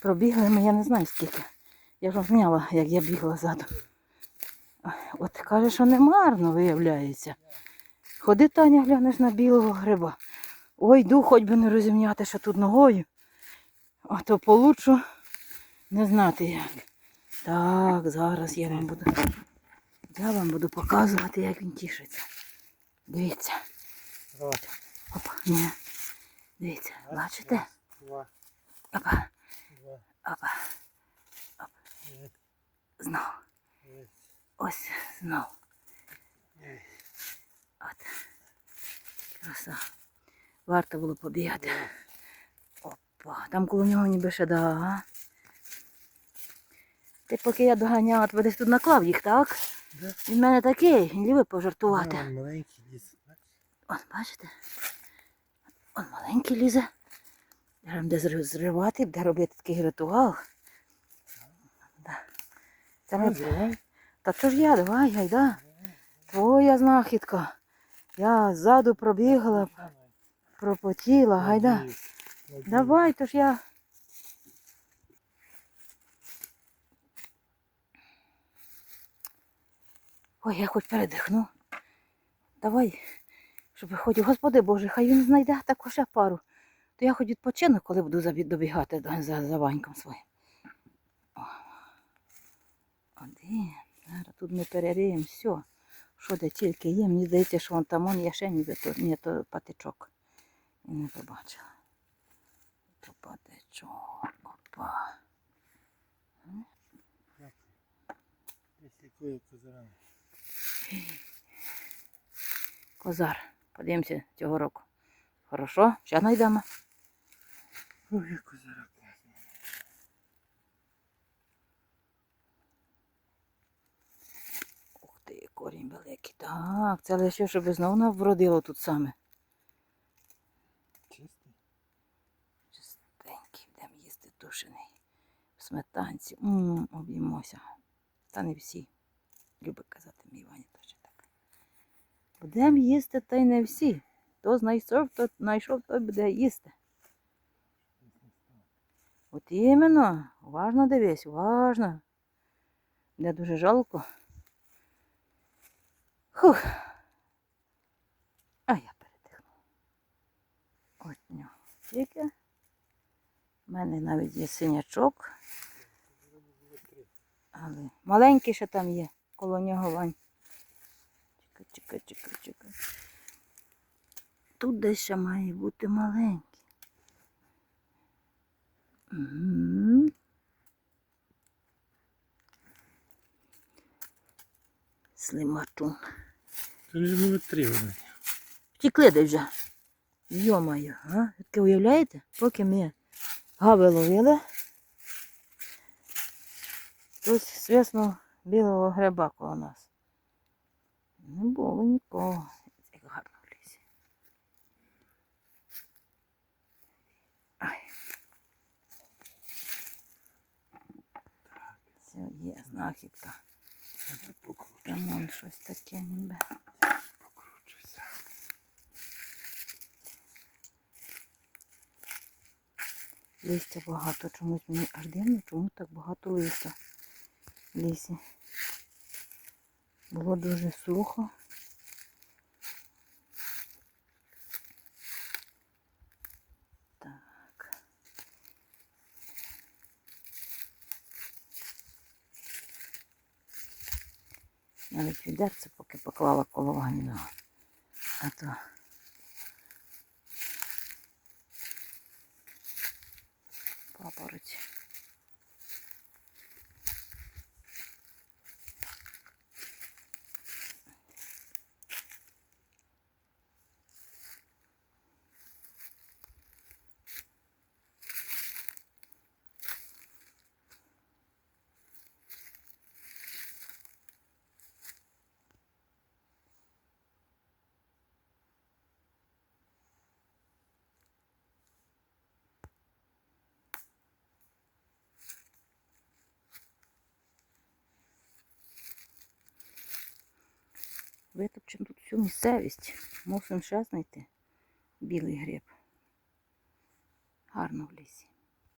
Пробігли ми, я не знаю скільки. Я вже зняла, як я бігла ззаду. От каже, що не марно виявляється. Ходи, Таня, глянеш на білого гриба. Ой, йду, хоч би не розімняти, що тут ногою. А то получу не знати як. Так, зараз я вам буду. Я вам буду показувати, як він тішиться. Дивіться. Опа, ні. Дивіться, бачите? Опа, опа, три, знов. Ось знов. От. Краса. Варто було побігати. Опа, там коло нього ніби ще да. Ти поки я доганяла, ти десь тут наклав їх, так? Да. Він в мене такий, він любить пожартувати. Да, Маленький ліс. бачиш? Бачите? Он маленький лізе. Треба де зривати, де робити такий ритуал. Да. Це ми... Та що ж я, давай, гайда. Твоя знахідка. Я ззаду пробігла, пропотіла, гайда. Давай, то ж я. Ой, я хоч передихну. Давай, щоб виходив. Господи Боже, хай він знайде таку ще пару. То я хоч відпочину, коли буду добігати за, за Ваньком своїм. О. Один. Зараз тут ми переріємо все. Що де тільки є. Мені здається, що вон там он є ще ніби то, ні, то патичок. І не побачила. То патичок. Опа. Козар. Подивимося цього року. Хорошо? Ще знайдемо. Ой, як козира класна. Ух ти, корінь великий. Так, це лише, щоб знову нам вродило тут саме. Чистий? Чистенький, будемо їсти тушений. В сметанці. Об'їмося. Та не всі. Любить казати мій Ваня теж так. Будемо їсти, та й не всі. Хто знайшов, то знайшов, той буде їсти. От іменно, уважно дивись, уважно. Де дуже жалко. Хух. А я передихну. От нього. Тільки. У мене навіть є синячок. Але маленький ще там є, коло нього вань. Чекай, чекай, чекай, чекай. Тут десь ще має бути маленький. Угу. Слиматун. Тут же було три вони. Втікли десь вже. Йо-моє, а? Таке уявляєте? Поки ми гави ловили, тут свиснув білого гриба коло нас. Не було нікого. Як гарно в лісі. Ай. Все, є знахідка. Там щось таке ніби. Покручуйся. Листя багато, чомусь мені аж дивно, чому так багато листя в лісі. Було дуже сухо. Навіть відерце поки поклала коло ванного. А то папороті. Витопчемо тут всю місцевість. Мусимо ще знайти білий гриб. Гарно в лісі.